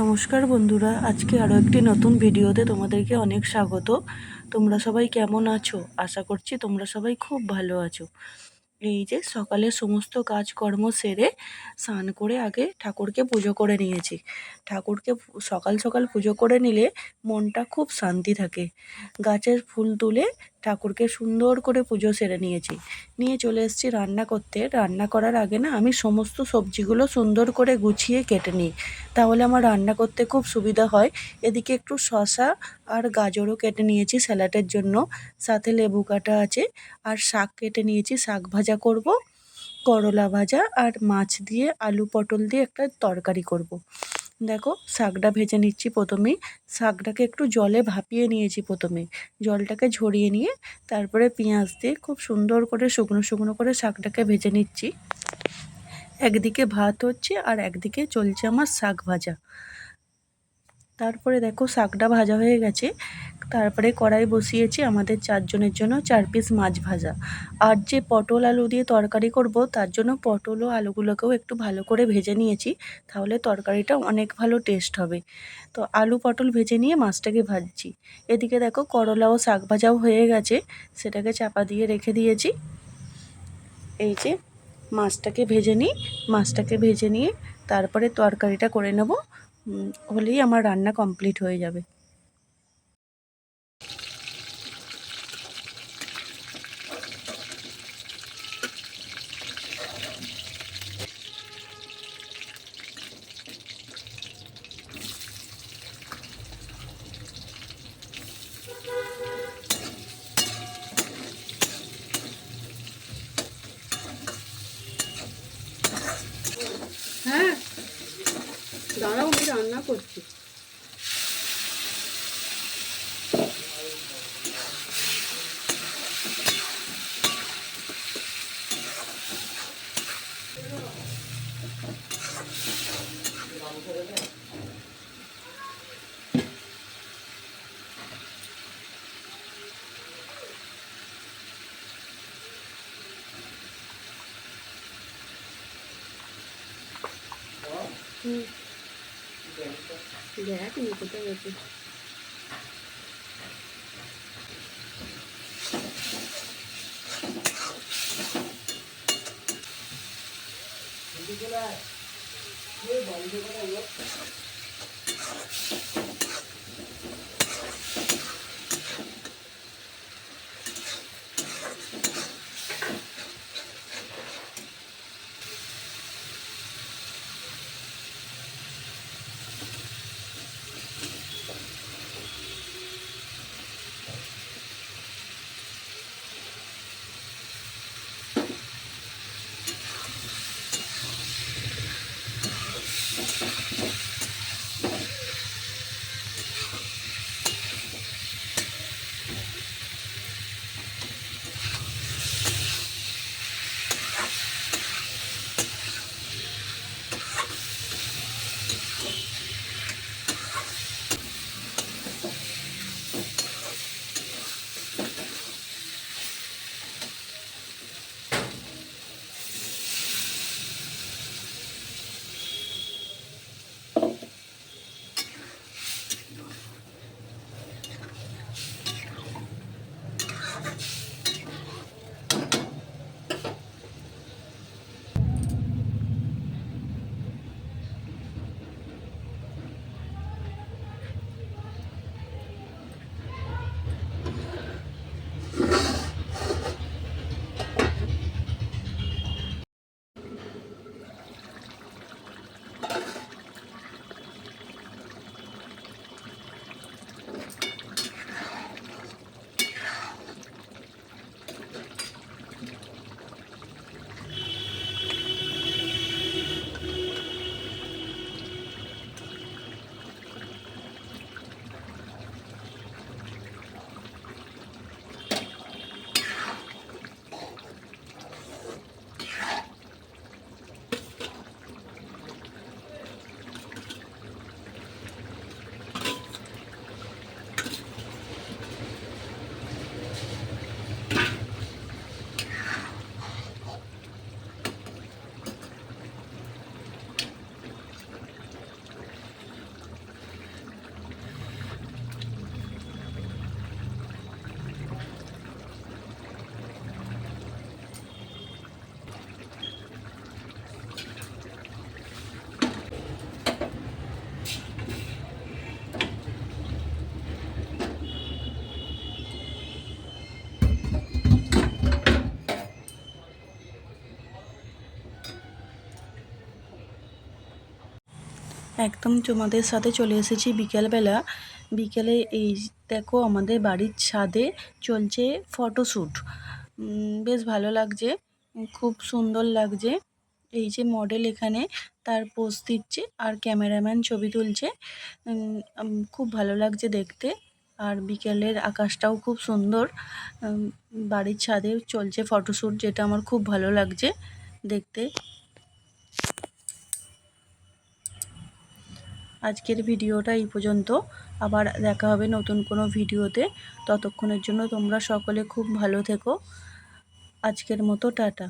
নমস্কার বন্ধুরা, আজকে আরও একটি নতুন ভিডিওতে তোমাদেরকে অনেক স্বাগত। তোমরা সবাই কেমন আছো? আশা করছি তোমরা সবাই খুব ভালো আছো। এই যে সকালে সমস্ত কাজকর্ম সেরে স্নান করে আগে ঠাকুরকে পুজো করে নিয়েছি। ঠাকুরকে সকাল সকাল পুজো করে নিলে মনটা খুব শান্তি থাকে। গাছের ফুল তুলে ঠাকুরকে সুন্দর করে পুজো সেরে নিয়েছি। নিয়ে চলে এসেছি রান্না করতে। রান্না করার আগে না আমি সমস্ত সবজিগুলো সুন্দর করে গুছিয়ে কেটে নিই। তাহলে আমার রান্না করতে খুব সুবিধা হয়। এদিকে একটু শসা আর গাজরও কেটে নিয়েছি স্যালাডের জন্য। সাথে লেবু কাটা আছে। আর শাক কেটে নিয়েছি, শাক ভাজা করব। করলা ভাজা আর মাছ দিয়ে আলু পটল দিয়ে একটা তরকারি করব। দেখো শাকটা ভেজে নিচ্ছি প্রথমেই শাকটাকে একটু জলে ভাপিয়ে নিয়েছি প্রথমে। জলটাকে ঝরিয়ে নিয়ে তারপরে পেঁয়াজ দিয়ে খুব সুন্দর করে শুকনো শুকনো করে শাকটাকে ভেজে নিচ্ছি। একদিকে ভাত হচ্ছে আর একদিকে চলছে আমার শাক ভাজা। তারপরে দেখো শাকটা ভাজা হয়ে গেছে। তারপরে কড়াই বসিয়েছি আমাদের চারজনের জন্য চার পিস মাছ ভাজা। আর যে পটল আলু দিয়ে তরকারি করব, তার জন্য পটল ও আলুগুলোকেও একটু ভালো করে ভেজে নিয়েছি, তাহলে তরকারিটা অনেক ভালো টেস্ট হবে। তো আলু পটল ভেজে নিয়ে মাছটাকে ভাজছি। এদিকে দেখো করলা ও শাক ভাজাও হয়ে গেছে, সেটাকে চাপা দিয়ে রেখে দিয়েছি। এই যে মাছটাকে ভেজে নিই, মাছটাকে ভেজে নিয়ে তারপরে তরকারিটা করে নেব। হলেই আমার রান্না কমপ্লিট হয়ে যাবে। হ্যাঁ। 하고 있지. 응. Dạ, cái gì của tôi vậy Hãy subscribe cho kênh Ghiền Mì Gõ Để không একদম তোমাদের সাথে চলে এসেছি বিকেলবেলা। বিকেলে এই দেখো আমাদের বাড়ির ছাদে চলছে ফটোশ্যুট। বেশ ভালো লাগছে, খুব সুন্দর লাগছে। এই যে মডেল এখানে তার পোজ দিচ্ছে আর ক্যামেরাম্যান ছবি তুলছে। খুব ভালো লাগছে দেখতে আর বিকেলের আকাশটাও খুব সুন্দর। বাড়ির ছাদে চলছে ফটোশ্যুট যেটা আমার খুব ভালো লাগছে দেখতে। আজকের ভিডিওটা এই পর্যন্ত। আবার দেখা হবে নতুন কোনো ভিডিওতে। ততক্ষণের জন্য তোমরা সকলে খুব ভালো থেকো। আজকের মতো টাটা।